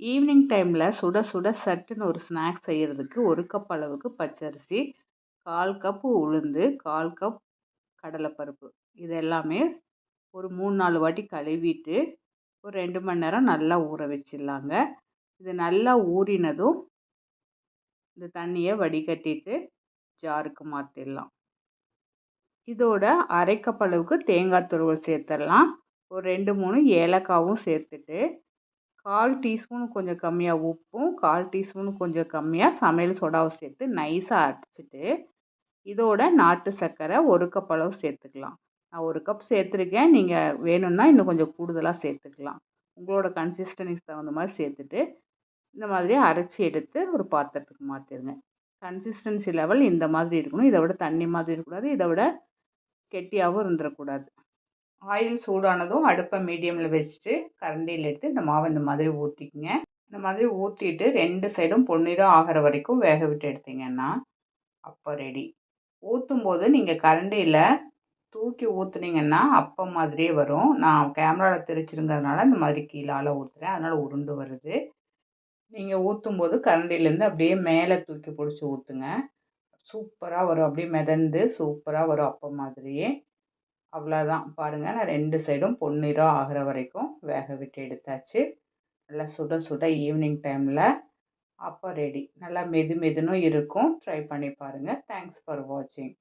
Evening டைமில் சுட சுட சட்டுன்னு ஒரு ஸ்நாக்ஸ் செய்கிறதுக்கு ஒரு கப் அளவுக்கு பச்சரிசி கால் கப்பு உளுந்து கால் கப் கடலைப்பருப்பு. இது எல்லாமே ஒரு மூணு நாலு வாட்டி கழுவிட்டு ஒரு ரெண்டு மணி நேரம் நல்லா ஊற வச்சிடலாங்க. இது நல்லா ஊறினதும் இந்த தண்ணியை வடிகட்டிட்டு ஜாருக்கு மாற்றிடலாம் இதோட அரைக்கப்பளவுக்கு தேங்காய் துருவல் சேர்த்துடலாம். ஒரு ரெண்டு மூணு ஏலக்காவும் சேர்த்துட்டு கால் டீஸ்பூன் கொஞ்சம் கம்மியாக உப்பும் கால் டீஸ்பூன் கொஞ்சம் கம்மியாக சமையல் சோடாவும் சேர்த்து நைஸாக அரைச்சிட்டு இதோட நாட்டு சர்க்கரை ஒரு கப் அளவு சேர்த்துக்கலாம். நான் ஒரு கப் சேர்த்துருக்கேன். நீங்கள் வேணும்னா இன்னும் கொஞ்சம் கூடுதலாக சேர்த்துக்கலாம். உங்களோட கன்சிஸ்டன்சிக்கு தகுந்த மாதிரி சேர்த்துட்டு இந்த மாதிரி அரைச்சி எடுத்து ஒரு பாத்திரத்துக்கு மாற்றிடுங்க கன்சிஸ்டன்சி லெவல் இந்த மாதிரி இருக்கணும். இதை விட தண்ணி மாதிரி இருக்கக்கூடாது. இதை விட கெட்டியாகவும் இருந்துடக்கூடாது ஆயில் சூடானதும் அடுப்பை மீடியமில் வச்சுட்டு கரண்டியில் எடுத்து இந்த மாவை இந்த மாதிரி ஊற்றிக்குங்க இந்த மாதிரி ஊற்றிட்டு ரெண்டு சைடும் பொன்னிறம் ஆகிற வரைக்கும் வேக விட்டு எடுத்தீங்கன்னா அப்போ ரெடி ஊற்றும் போது நீங்கள் கரண்டியில் தூக்கி ஊற்றுனீங்கன்னா அப்பம் மாதிரியே வரும். நான் கேமராவில் திரிச்சிருங்கிறதுனால இந்த மாதிரி கீழால் ஊற்றுறேன் அதனால் உருண்டு வருது. நீங்கள் ஊற்றும் போது கரண்டிலேருந்து அப்படியே மேலே தூக்கி பிடிச்சி ஊற்றுங்க சூப்பராக வரும். அப்படியே மிதந்து சூப்பராக வரும் அப்பம் மாதிரியே. அவ்வளோதான் பாருங்கள் நான் ரெண்டு சைடும் பொன்னிறம் ஆகிற வரைக்கும் வேக விட்டு எடுத்தாச்சு. நல்லா சுட சுட ஈவினிங் டைமில் அப்போ ரெடி நல்லா மெது மெதுனும் இருக்கும். ட்ரை பண்ணி பாருங்கள் தேங்க்ஸ் ஃபார் வாட்சிங்